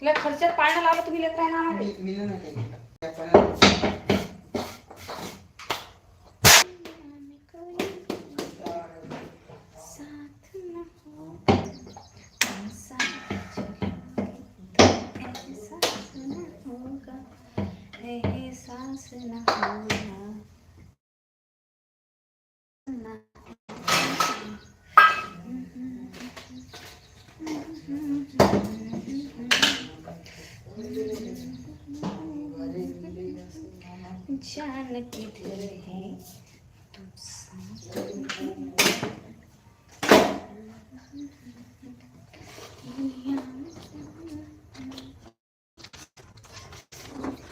तुला खर्चात पाळणं लावलं तुम्ही लेकर आहे ना. मी- मी नाही काही. त्या पाण्यात न हो,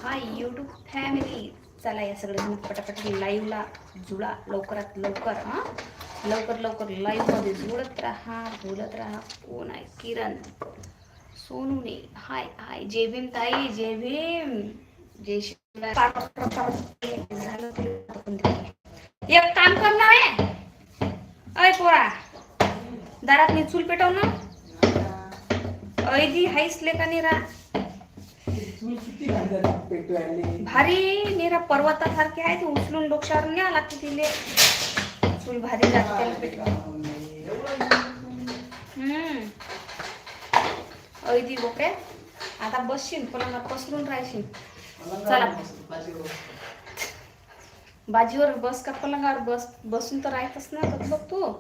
हाय यूट्यूब फॅमिली चला या सगळं पटापट लाईव्हला जुळा लवकरात लवकर हां. लवकर लवकर लाईव्हमध्ये जुळत राहा बोलत राहा. कोण आहे? किरण. सोनूने. हाय हाय. जय भीम ताई जय भीम जय श्री एक काम करणार आहे अय पोरा दारात मी चूल पेटव ना. ऐदी हाईस लेका निरा? भारी निरा पर्वतासारखी आहे ते उचलून डोक्यावर न्या लागते तिले. चूल भारी लागते त्याला हम्म. ऐदी बोकड्या. आता बसशील पण पसरून राहशील. चला. बाजीवर बस का पलंगावर बस? बसून तर राहतच ना तर बघ तू.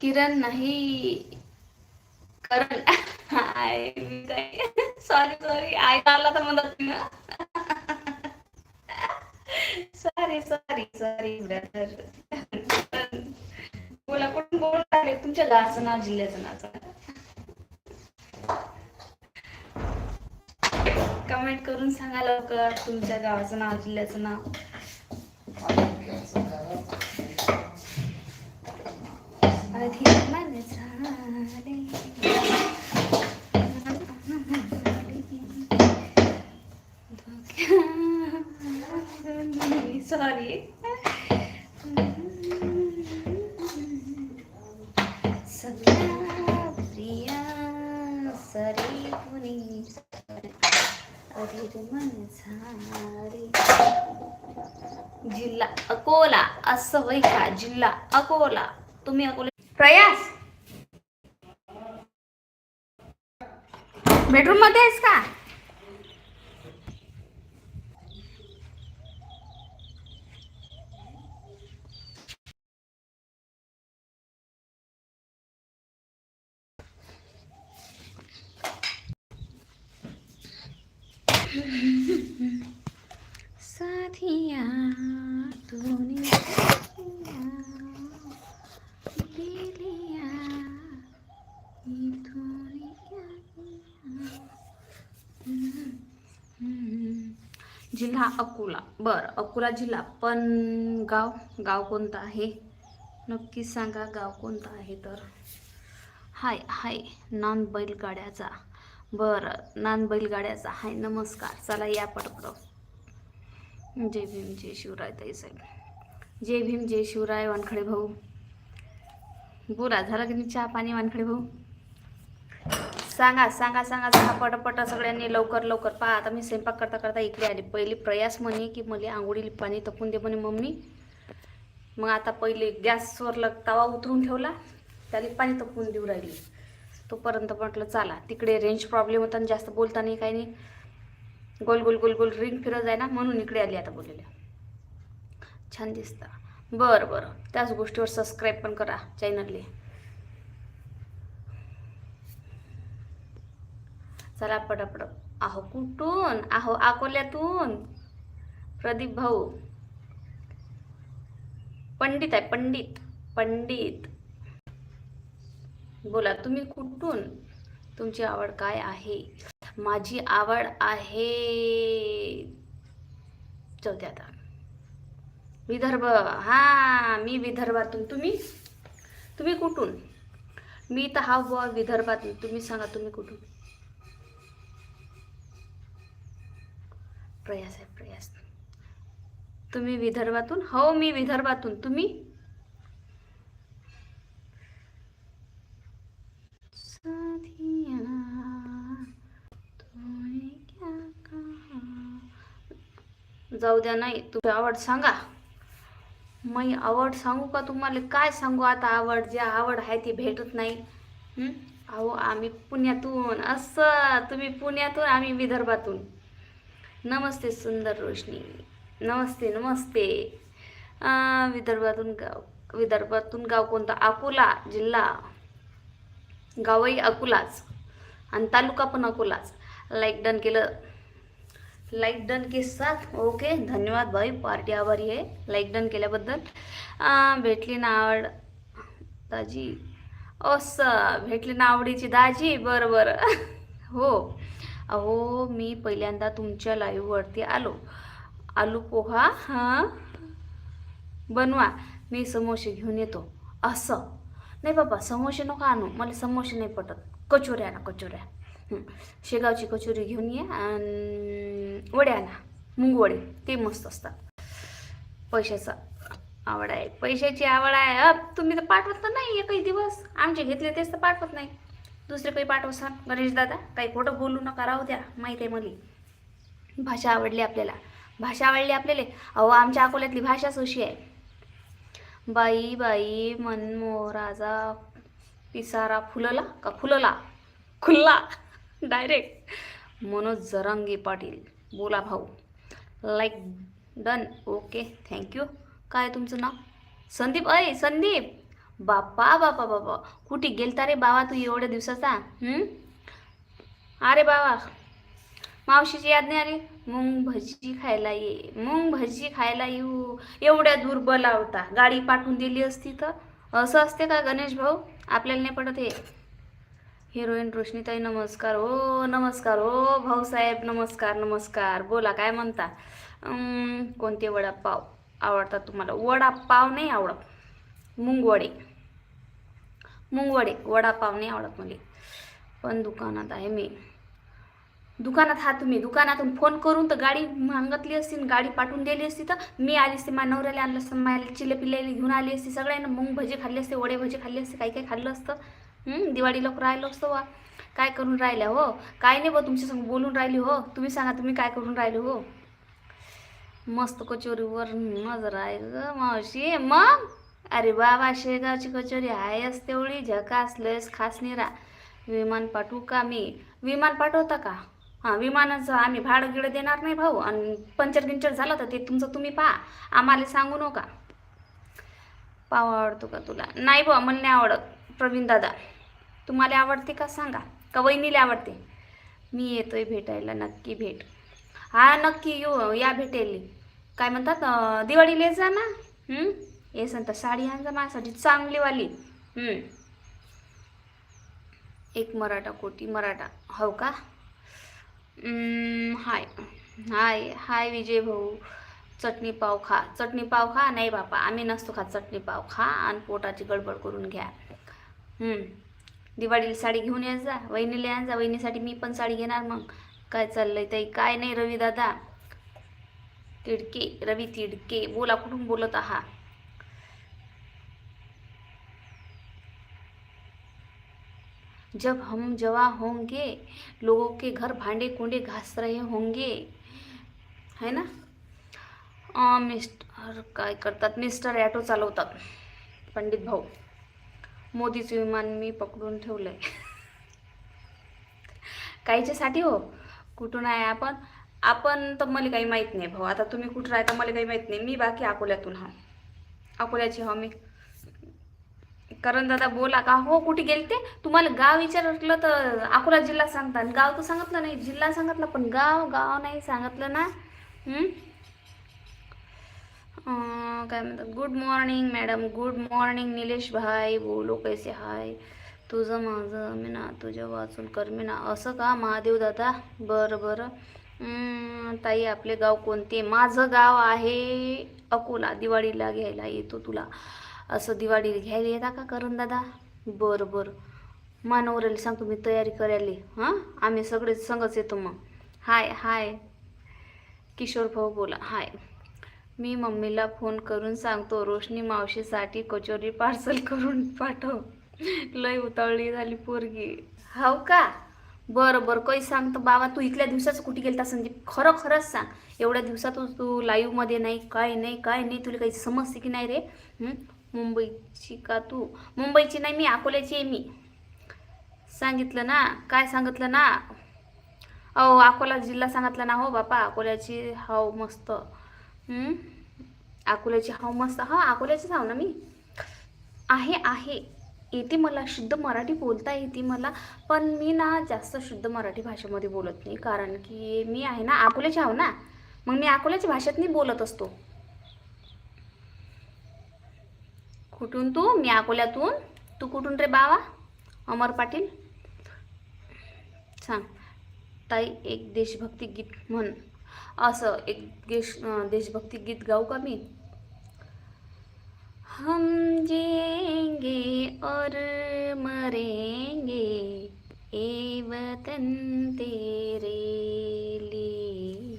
किरण नाही. करण. आय सॉरी सॉरी ऐका आला तर म्हणत सॉरी सॉरी बोला कोण बोलणार राहिले तुमच्या गावाचं नाव जिल्ह्याचं नाव? कमेंट करून सांगा लवकर. तुमच्या गावाचं नाव जिल्ह्याचं नाव अधिक मन झाले सॉरी सगळ्या प्रिया सरी कुणी अधिक मन झाले जिल्हा सवय का जिल्हा अकोला. तुम्ही अकोला प्रयास. बेडरूम मध्येच आहेस का साथिया तूने साथिया ले लिया ये तूने क्या किया हम्म. जिल्हा अकोला. बर अकोला जिल्हा. पण गाव गाव कोणतं आहे? नक्की सांगा गाव कोणतं आहे तर? हाय हाय नान बैलगाड्याचा. बरं नान बैलगाड्याचा. हाय नमस्कार. चला या पटकडं जय भीम जय शिवराय ताई साहेब. जय भीम जय शिवराय वानखडे भाऊ. बोला झाला की नाही चहा पाणी वानखडे भाऊ. सांगा सांगा सांगा सांगा पटापट सगळ्यांनी लवकर लवकर पहा. आता मी स्वयंपाक करता करता इकडे आली. पहिली प्रयास म्हणे की मला आंघोळीला पाणी तपून दे म्हणे मम्मी. मग आता पहिले गॅसवर लग तवा उतरून ठेवला त्याला पाणी तपून देऊ राहिली. तोपर्यंत म्हटलं चला तिकडे रेंज प्रॉब्लेम होता आणि जास्त बोलता नाही काही नाही. गोल गोल गोल गोल रिंग फिरत आहे ना म्हणून इकडे आली आता बोललेल्या छान दिसतं. बरं बरं. त्याच गोष्टीवर सबस्क्राईब पण करा चॅनलले चला पटापट. आहो कुठून? आहो अकोल्यातून. प्रदीप भाऊ. पंडित आहे पंडित पंडित. बोला तुम्ही कुठून? तुमची आवड काय आहे? माझी आवड आहे. चौथ्या आता. विदर्भ. हा मी विदर्भातून. तुम्ही? तुम्ही कुठून? मी तर हा विदर्भातून तुम्ही सांगा तुम्ही कुठून? प्रयास आहे प्रयास. तुम्ही विदर्भातून हो मी विदर्भातून. तुम्ही? जाऊ द्या नाही तुझी आवड सांगा. मी आवड सांगू का तुम्हाला? काय सांगू आता आवड? जे आवड आहे ती भेटत नाही. अहो आम्ही पुण्यातून. असं तुम्ही पुण्यातून आम्ही विदर्भातून. नमस्ते सुंदर रोशनी. नमस्ते नमस्ते. विदर्भातून गाव विदर्भातून गाव कोणता? अकोला जिल्हा. गावही अकोलाच. आणि तालुका पण अकोलाच. लाईक डन केलं. लाईक डन के साथ ओके धन्यवाद भाई. पार्टी आभारी आहे. लाईक डन केल्याबद्दल. भेटली ना आवड दाजी. असं भेटली ना आवडीची दाजी. बरं बरं. हो. अहो मी पहिल्यांदा तुमच्या लाईव्हवरती आलो. आलू पोहा हां? बनवा मी समोसे घेऊन येतो. असं. नाही बाबा समोसे नको आणू. मला समोसे नाही पटत. कचोऱ्या आणा कचोऱ्या. शेगावची कचोरी घेऊन ये आणि वड्या आणा. मुंग वडे ते मस्त असतात. पैशाचा आवड आहे. पैशाची आवड आहे. तुम्ही तर पाठवत तर नाही. एकही दिवस. आमचे घेतले तेच तर पाठवत नाही. दुसरे काही पाठवसान गणेश दादा काही खोटं बोलू नका राहू द्या माहीत आहे मला. भाषा आवडली आपल्याला. भाषा आवडली आपल्याला? अहो आमच्या अकोल्यातली भाषाच अशी आहे. बाई बाई मनमोराचा पिसारा फुलला का फुलला? खुल्ला डायरेक्ट मनोज जरंगी पाटील. बोला भाऊ. लाईक डन ओके थँक्यू काय तुमचं नाव? संदीप अय संदीप! बाप्पा बापा बापा कुठे गेलता रे बाबा तू एवढ्या दिवसाचा? अरे बाबा मावशीची याद नाही आली? मुंग भजी खायला ये मुंग भजी खायला येऊ. एवढ्या दूर बोलावता गाडी पाठवून दिली असती तर? असं असते का गणेश भाऊ? आपल्याला नाही पडत हे. हिरोईन रोशनीताई नमस्कार. हो नमस्कार. हो भाऊसाहेब नमस्कार नमस्कार. बोला काय म्हणता? कोणते वडापाव आवडतात तुम्हाला? वडापाव नाही आवडत. मुंगवडे. मुंगवडे वडापाव नाही आवडत मला. पण दुकानात आहे मी. दुकानात हा तुम्ही दुकानातून फोन करून तर गाडी मागतली असती गाडी पाठवून दिली असती तर मी आली असते मा नवऱ्याला आणलं असतं माझ्या चिले पिल्ल्याला घेऊन आली असती सगळ्यांना मूग भजी खाल्ली असते वडे भजी खाल्ली असते काही काही खाल्लं असतं? दिवाळी लोक राहिलो असतो वा. काय करून राहिल्या हो? काय नाही बघ तुमच्या संग बोलून राहिली हो. तुम्ही सांगा तुम्ही काय करून राहिले हो? मस्त कचोरीवर नजर आहे ग मावशी. मग? अरे बाबा शेगावची कचोरी आहेस तेवढी. झकास लस खास निरा. विमान पाठवू का मी? विमान पाठवता का? हां विमानाचं आम्ही भाडं गिडं देणार नाही भाऊ. आणि पंचर गिंचर झालं तर ते तुमचं तुम्ही पहा. आम्हाला सांगू नका. पाव आवडतो का तुला? नाही बा मला नाही आवडत. प्रवीण दादा तुम्हाला आवडते का सांगा? का वहिनीला आवडते? मी येतोय भेटायला नक्की भेट. हा नक्की येऊ या भेटेल. काय म्हणतात दिवाळीला जा ना. हं? ये संत साडी आणजा माझ्यासाठी चांगलीवाली एक मराठा कोटी मराठा. हो का? हाय. हाय हाय विजय भाऊ. चटणी पाव खा. चटणी पाव खा. नाही बापा आम्ही नसतो खा चटणी पाव. खा आणि पोटाची गडबड करून घ्या. दिवाळीला साडी घेऊन या जा. वहिनीला या जा. वहिनीसाठी मी पण साडी घेणार मग. काय चाललंय ताई? काय नाही रवी दादा. तिडके. रवी तिडके. बोला कुठून बोलत आहात? जब हम जवा होंगे लोगों के घर भांडे कुंडे घास रहे होंगे। है ना? आ, मिस्टर काय करतात. मिस्टर ॲटो चालवतात. पंडित भाऊ. मोदीचं विमान मी पकडून ठेवलं आहे कायच्यासाठी हो? कुठून आहे आपण? आपण तर मला काही माहीत नाही भाऊ. आता तुम्ही कुठं राहता मला काही माहीत नाही. मी बाकी अकोल्यातून हा. अकोल्याची हा मी कारण दादा बोला का? हो कुठे गेलते? तुम्हाला गाव विचारलं तर अकोला जिल्हा सांगता आणि गाव तर सांगितलं नाही जिल्हा सांगितलं पण गाव गाव नाही सांगितलं ना. काय म्हणतात? Good morning madam good morning Nilesh भाई. बोलो कैसे हाय? तुझं माझं मी ना तुझ्या वाचून कर मी ना असं का महादेव दादा? बरं बरं. ताई आपले गाव कोणते? माझं गाव आहे अकोला. दिवाळीला घ्यायला येतो तुला. असं दिवाळीला घ्यायला येता का करून दादा? बरं बरं. मानवराला सांगतो मी तयारी करायला. हां? आम्ही सगळे संगच येतो मग. हाय हाय. किशोर भाऊ बोला हाय. मी मम्मीला फोन करून सांगतो रोशनी मावशीसाठी कचोरी पार्सल करून पाठव. लय उतावळी झाली पोरगी. हाव का? बरं बरं. काही सांगतो बाबा तू इथल्या दिवसाचं कुठे गेलता संदीप? खरं खरंच सांग. एवढ्या दिवसातच तू लाईव्हमध्ये नाही काय नाही काय नाही तुला काही समजते की नाही रे? मुंबईची का तू? मुंबईची नाही मी अकोल्याची आहे मी. सांगितलं ना? काय सांगितलं ना? अहो अकोला जिल्हा सांगितला ना हो बापा अकोल्याची हाव मस्त. अकोल्याची हाव मस्त. हा अकोल्याचीच हाव ना मी? आहे आहे. येते मला शुद्ध मराठी बोलता येते मला पण मी ना जास्त शुद्ध मराठी भाषेमध्ये बोलत नाही कारण की मी आहे ना अकोल्याची हाव ना. मग मी अकोल्याच्या भाषेत नाही बोलत असतो. कुठून तू? मी अकोल्यातून. तू कुठून रे बावा? अमर पाटील. सांग. ताई एक देशभक्ती गीत म्हण. असं एक देश देशभक्ती गीत गाऊ का मी? हम जेंगे और मरेंगे ए वतन तेरे लिए.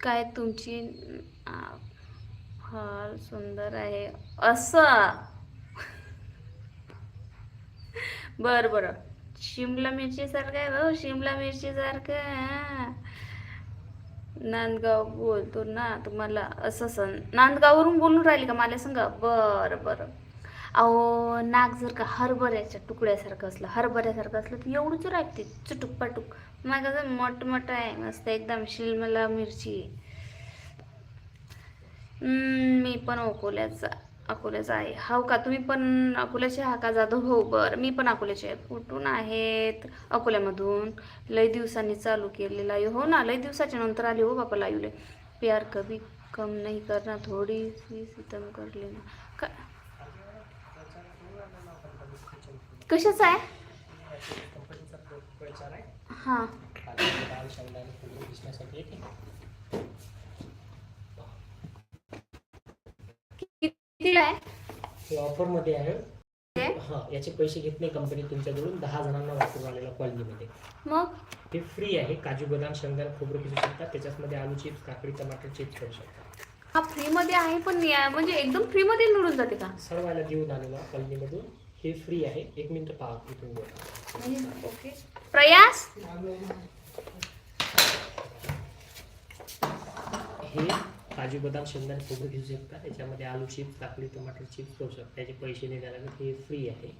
काय तुमची फार सुंदर आहे. असं. बरं बरं. शिमला मिरची सारखं आहे भाऊ शिमला मिरची सारखं नांदगाव बोलतो ना तुम्हाला असं सण. नांदगाववरून बोलून राहिली का मला सांगा? बरं बरं. अहो नाक जर का हरभऱ्याच्या तुकड्यासारखं असलं हरभऱ्यासारखं असलं तर एवढंच राहते चुटुक पाटूक. मग कसं मोठमोठं आहे मस्त एकदम शिलमला मिरची. मी पण अकोल्याचा अकोल्याचा आहे. हो का? तुम्ही पण अकोल्याचे हा का जाधव? हो बरं. मी पण अकोल्याचे आहे. कुठून आहेत? अकोल्यामधून. लय दिवसांनी चालू केलेला आहे हो ना लय दिवसाच्या नंतर आले हो बापा लाईवले प्यार कभी कम नाही करणार थोडी सितम कर ना का कशाचा आहे? हां. किती आहे? हे ऑफरमध्ये आहे? हां याचे पैसे घेत नाही कंपनी तुमच्याकडून. दहा जणांना वापरून आलेला कॉलनीमध्ये मग? हे फ्री आहे. काजू बदाम शेंगदाणे खोबरं किसू शकता. त्याच्यामध्ये आलू चिप्स काकडी टमाटर चिप्स करू शकता. हा फ्रीमध्ये आहे पण म्हणजे एकदम फ्रीमध्ये मिळून जाते का? सर्वाला देऊन आलेला कॉलनीमधून हे फ्री आहे. एक मिनिट पहा इथून बोला ओके. प्रयास? हे काजू बदाम शेंगदाणे खोबरं घेऊ शकता. याच्यामध्ये आलू चिप्स काकडी टमाटर चिप्स करू शकता. त्याचे पैसे नाही द्यायला हे फ्री आहे.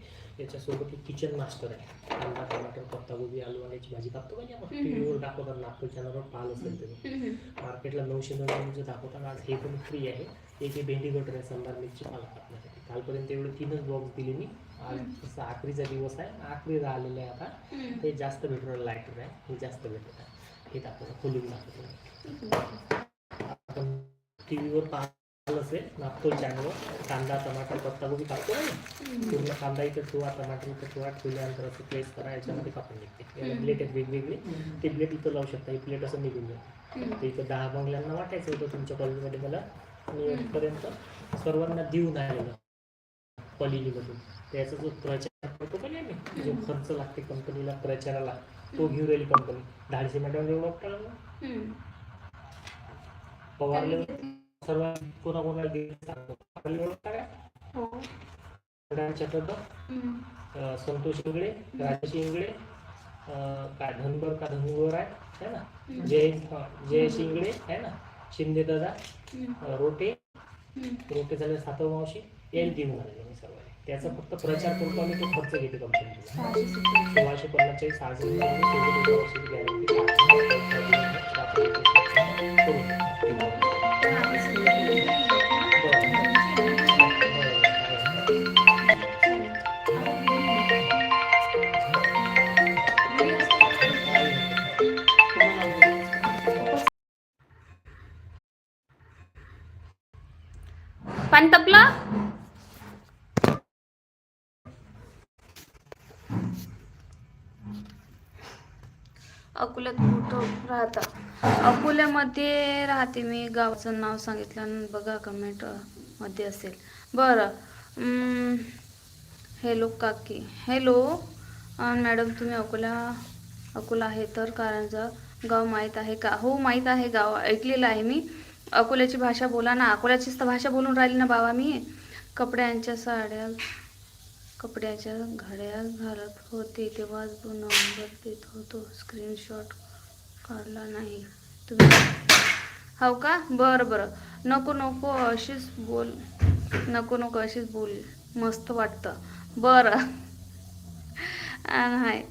याच्यासोबत एक किचन मास्टर आहे. कांदा टमाटर पत्तागोबी आलू वाल्याची भाजी कापतो का आपण टी व्हीवर दाखवतात नागपूर चॅनलवर पाहिलं असेल तुम्ही. मार्केटला नऊशे नव्याण्णवचं दाखवतात आज हे पण फ्री आहे. एक हे भेंडी गटर आहे सांबार मिरची पाला कापण्यासाठी कालपर्यंत एवढे तीनच बॉक्स दिले मी. आज आखरीचा दिवस आहे. आखरी राहिलेलं आहे आता. ते जास्त भेटणार लायटर आहे. हे जास्त भेटत आहे हे दाखवतो. खोलून दाखवतो. आपण टी व्हीवर पाहिलं असेल नागपूर चॅनलवर कांदा टमाटर पत्तागोबी कापतो ना? पूर्ण कांदा इथं ठेवा टमाटर इथं ठेवा ठेवल्यानंतर असं प्लेस करा याच्यामध्ये कापून निघते प्लेट आहेत वेगवेगळे. ते प्लेट इथं लावू शकता. ही प्लेट असं निघून जाईल ते इथं दहा बंगल्यांना वाटायचं होतं तुमच्या कॉलेजमध्ये मला. आणि इथपर्यंत सर्वांना देऊन आलेलं कॉलेजीमधून त्याचा जो प्रचार करतो का नाही जो खर्च लागते कंपनीला प्रचाराला तो घेऊन राहिली कंपनी धाडशी मॅडम एवढं पवारले. सर्व कोणाकोणाला दिले हो. संतोष इंगळे राजेश इंगळे काय धनगर का धनगर आहे है ना? जय अं, जयेश इंगळे आहे ना? शिंदे दादा रोटे. रोटे झाले सातव मावशी देऊन आले मी सर्व. त्याचा फक्त प्रचार करतो आणि तो खर्च घेते कंपनीला सोळाशे पन्नासच्या सहाशे 嗯，对，对。मध्ये राहते मी गावाचं नाव सांगितलं बघा कमेंटमध्ये असेल. बरं हॅलो काकी. हॅलो मॅडम तुम्ही अकोला अकोला आहे तर कारंजा गाव माहीत आहे का? हो माहीत आहे गाव ऐकलेलं आहे मी. अकोल्याची भाषा बोला ना. अकोल्याचीच तर भाषा बोलून राहिली ना बाबा मी. कपड्यांच्या साड्या कपड्याच्या घड्या घालत होते. तेव्हाच नंबर देत होतो. स्क्रीनशॉट काढला नाही. तुम्ही? हो का? बरं बरं. नको नको अशीच बोल. नको नको अशीच बोल. मस्त वाटतं. बरं. हाय.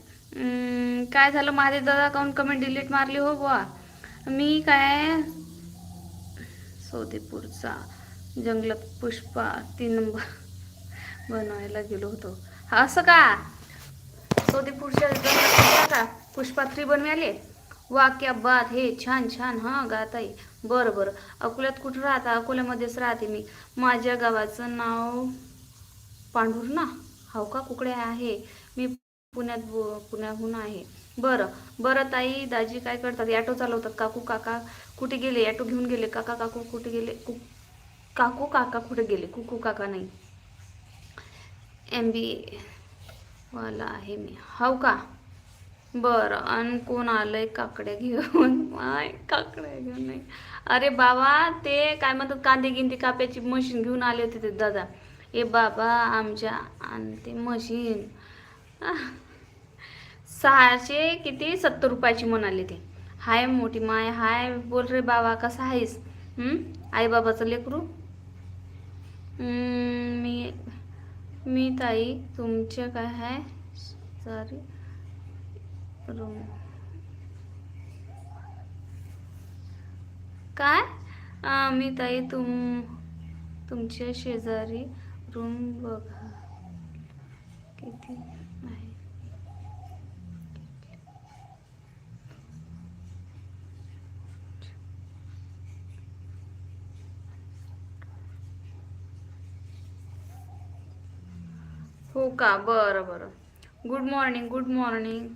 काय झालं? माझे दादा काऊन कमेंट डिलीट मारली हो बुवा. मी काय? सोदेपूरचा जंगलात पुष्पा तीन नंबर बनवायला गेलो होतो. हा, असं का? सोदेपूरच्या जंगलात का पुष्पा थ्री बनवायले? वाक्या बात हे छान छान हां गाताई. बरं बरं. अकोल्यात कुठं राहता? अकोल्यामध्येच राहते मी. माझ्या गावाचं नाव पांढूर ना? हो का? कुकडे आहे. मी पुण्यात पुण्याहून आहे. बरं. बरं ताई दाजी काय करतात? ॲटो चालवतात. काकू काका कुठे गेले? ॲटो घेऊन गेले. काका काकू कुठे गेले? कु काकू काका कुठे गेले? कुकू काका नाही. एम बी वाला आहे मी. हो का? बरं आणि कोण आलंय काकड्या घेऊन? माय काकड्या घेऊन नाही. अरे बाबा ते काय म्हणतात कांदे गिंदी काप्याची मशीन घेऊन आले होते ते दादा. ए बाबा आमच्या आणि ते मशीन सहाशे किती? सत्तर रुपयाची म्हणाले ते. हाय मोठी माय हाय बोल रे बाबा कसा आहेस? आई बाबाचं लेकरू? मी मी ताई तुमचे काय आहे सॉरी रूम काय? मी ताई तुम तुमच्या शेजारी रूम बघा. किती आहे हो का? बरं बरं. गुड मॉर्निंग गुड मॉर्निंग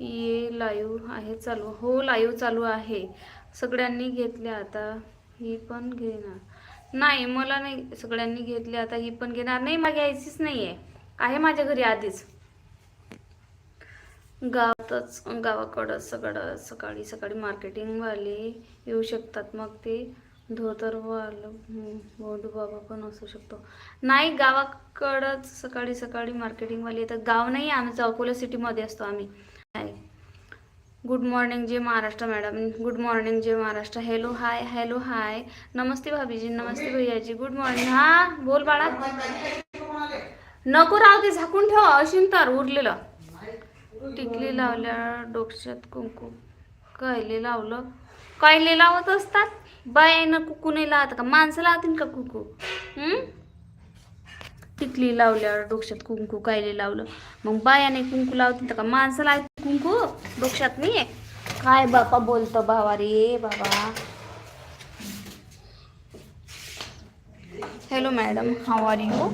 ये लाईव्ह आहे चालू. हो लाईव्ह चालू आहे. सगळ्यांनी घेतले आता. ही पण घेणार. नाही मला नाही सगळ्यांनी घेतले आता ही पण घेणार. नाही मला घ्यायचीच नाही आहे आहे माझ्या घरी आधीच. गावातच गावाकडं सगळं सकाळी सकाळी मार्केटिंगवाले येऊ शकतात. मग ते धोतरवालं बोधू बाबा पण असू शकतो. नाही गावाकडंच सकाळी सकाळी मार्केटिंगवाले येतात. गाव नाही आमचं अकोला सिटीमध्ये असतो आम्ही. हाय गुड मॉर्निंग जय महाराष्ट्र मॅडम गुड मॉर्निंग जय Maharashtra hello hi hello hi नमस्ते भाभीजी नमस्ते भैयाजी गुड मॉर्निंग हा बोल बाळा. नको राहू ते झाकून ठेव. अशीन तर उरलेलं. टिकली लावल्या डोक्यात कुंकू. कायले लावलं. कायले लावत असतात? बायानं कुकू नाही लावत का? माणसं लावतील का कुकू? हम्म टिकली लावल्यावर कुंकू कायले लावलं. मग बायाने कुंकू लावतील का? माणसं लावतील कुंकू? डोक्यात बापा बोलतो बाबा रे बाबा hello madam how are you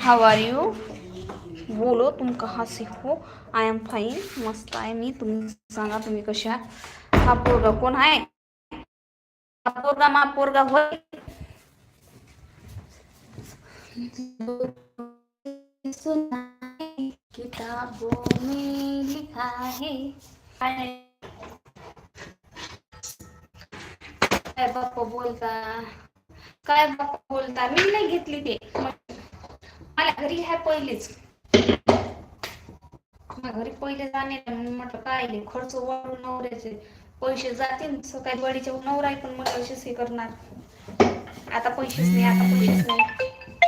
how are you बोलो, तुम कहाँ से हो? आय एम फाईन मस्त आहे मी. तुम्ही सांगा, तुम्ही कशा? हा पोरगा कोण आहे? हा पोरगा, मा पोरगा होय? किताबों में लिखा है काय बाप्पा बोलता काय बाप्पा बोलता मी नाही घेतली ते. मला घरी आहे पहिलेच घरी पहिले जाणे म्हटलं काय खर्च वाढून नवऱ्याचे पैसे जातील सकाळी बडीच्या नवरा पण मग कशी करणार आता पैसेच नाही आता पैसेच नाही.